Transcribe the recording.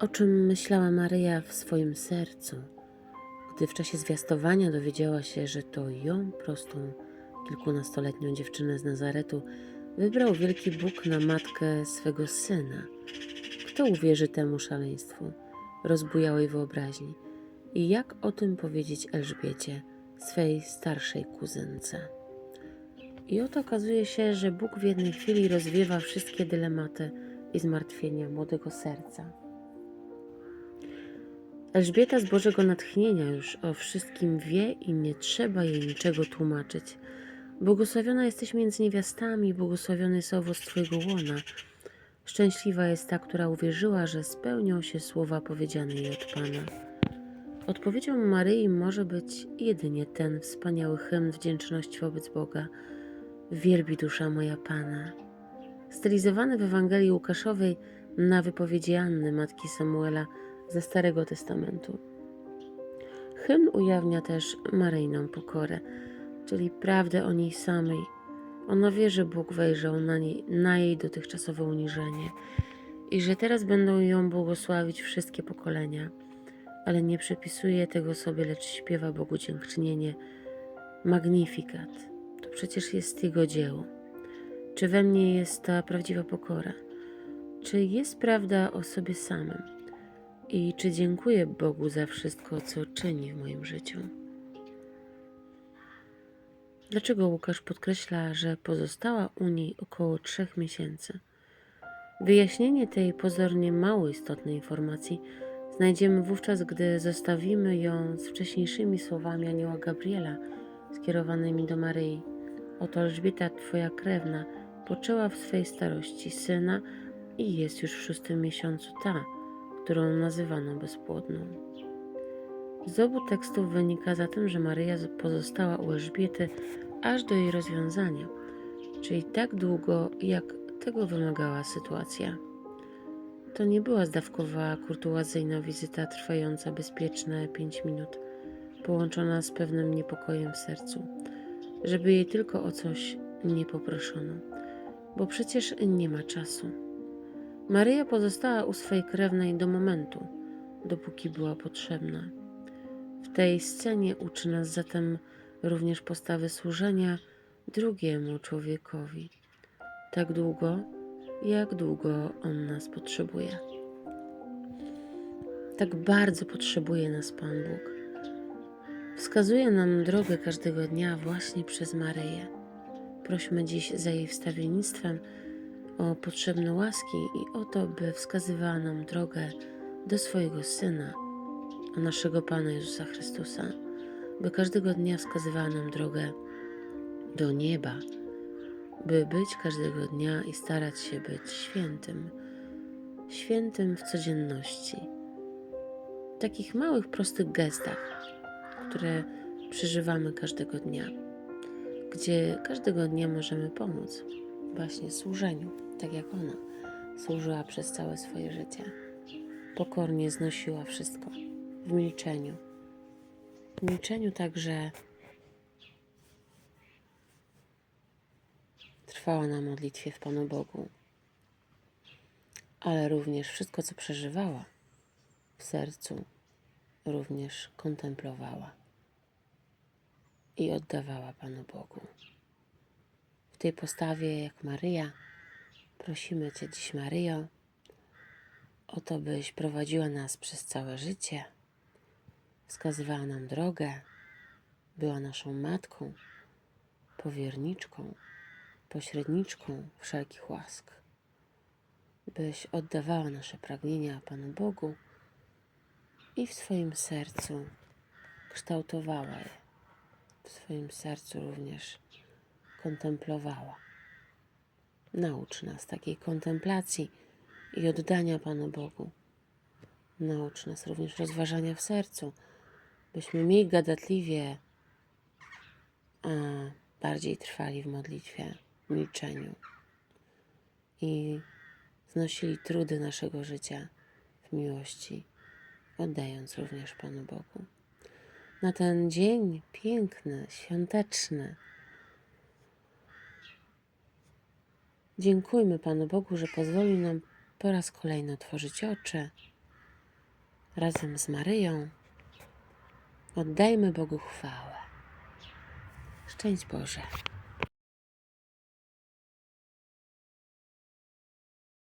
O czym myślała Maryja w swoim sercu, gdy w czasie zwiastowania dowiedziała się, że to ją, prostą, kilkunastoletnią dziewczynę z Nazaretu, wybrał wielki Bóg na matkę swego syna. Kto uwierzy temu szaleństwu, rozbujałej wyobraźni? I jak o tym powiedzieć Elżbiecie, swej starszej kuzynce? I oto okazuje się, że Bóg w jednej chwili rozwiewa wszystkie dylematy i zmartwienia młodego serca. Elżbieta z Bożego natchnienia już o wszystkim wie i nie trzeba jej niczego tłumaczyć. Błogosławiona jesteś między niewiastami, błogosławiony jest owoc Twojego łona. Szczęśliwa jest ta, która uwierzyła, że spełnią się słowa powiedziane jej od Pana. Odpowiedzią Maryi może być jedynie ten wspaniały hymn wdzięczności wobec Boga. Wielbi dusza moja Pana. Stylizowany w Ewangelii Łukaszowej na wypowiedzi Anny, matki Samuela ze Starego Testamentu. Hymn ujawnia też Maryjną pokorę, czyli prawdę o niej samej. Ona wie, że Bóg wejrzał na, niej, na jej dotychczasowe uniżenie i że teraz będą ją błogosławić wszystkie pokolenia, ale nie przypisuje tego sobie, lecz śpiewa Bogu dziękczynienie. Magnifikat, to przecież jest Jego dzieło. Czy we mnie jest ta prawdziwa pokora? Czy jest prawda o sobie samym? I czy dziękuję Bogu za wszystko, co czyni w moim życiu? Dlaczego Łukasz podkreśla, że pozostała u niej około trzech miesięcy? Wyjaśnienie tej pozornie mało istotnej informacji znajdziemy wówczas, gdy zostawimy ją z wcześniejszymi słowami anioła Gabriela skierowanymi do Maryi. Oto Elżbieta, twoja krewna, poczęła w swej starości syna i jest już w szóstym miesiącu ta, którą nazywano bezpłodną. Z obu tekstów wynika zatem, że Maryja pozostała u Elżbiety aż do jej rozwiązania, czyli tak długo, jak tego wymagała sytuacja. To nie była zdawkowa, kurtuazyjna wizyta trwająca bezpieczne pięć minut, połączona z pewnym niepokojem w sercu, żeby jej tylko o coś nie poproszono, bo przecież nie ma czasu. Maryja pozostała u swej krewnej do momentu, dopóki była potrzebna. W tej scenie uczy nas zatem również postawy służenia drugiemu człowiekowi, tak długo, jak długo on nas potrzebuje. Tak bardzo potrzebuje nas Pan Bóg. Wskazuje nam drogę każdego dnia właśnie przez Maryję. Prośmy dziś za jej wstawiennictwem o potrzebne łaski i o to, by wskazywała nam drogę do swojego Syna, o naszego Pana Jezusa Chrystusa, by każdego dnia wskazywała nam drogę do nieba, by być każdego dnia i starać się być świętym, świętym w codzienności, w takich małych, prostych gestach, które przeżywamy każdego dnia, gdzie każdego dnia możemy pomóc właśnie służeniu, tak jak ona służyła przez całe swoje życie. Pokornie znosiła wszystko w milczeniu. W milczeniu także trwała na modlitwie w Panu Bogu, ale również wszystko, co przeżywała w sercu, również kontemplowała i oddawała Panu Bogu. W tej postawie, jak Maryja, prosimy Cię dziś, Maryjo, o to, byś prowadziła nas przez całe życie, wskazywała nam drogę, była naszą matką, powierniczką, pośredniczką wszelkich łask, byś oddawała nasze pragnienia Panu Bogu i w swoim sercu kształtowała je, w swoim sercu również kontemplowała. Naucz nas takiej kontemplacji i oddania Panu Bogu. Naucz nas również rozważania w sercu, byśmy mniej gadatliwie, a bardziej trwali w modlitwie, w milczeniu i znosili trudy naszego życia w miłości, oddając również Panu Bogu. Na ten dzień piękny, świąteczny, Dziękujmy Panu Bogu, że pozwolił nam po raz kolejny otworzyć oczy razem z Maryją. Oddajmy Bogu chwałę. Szczęść Boże.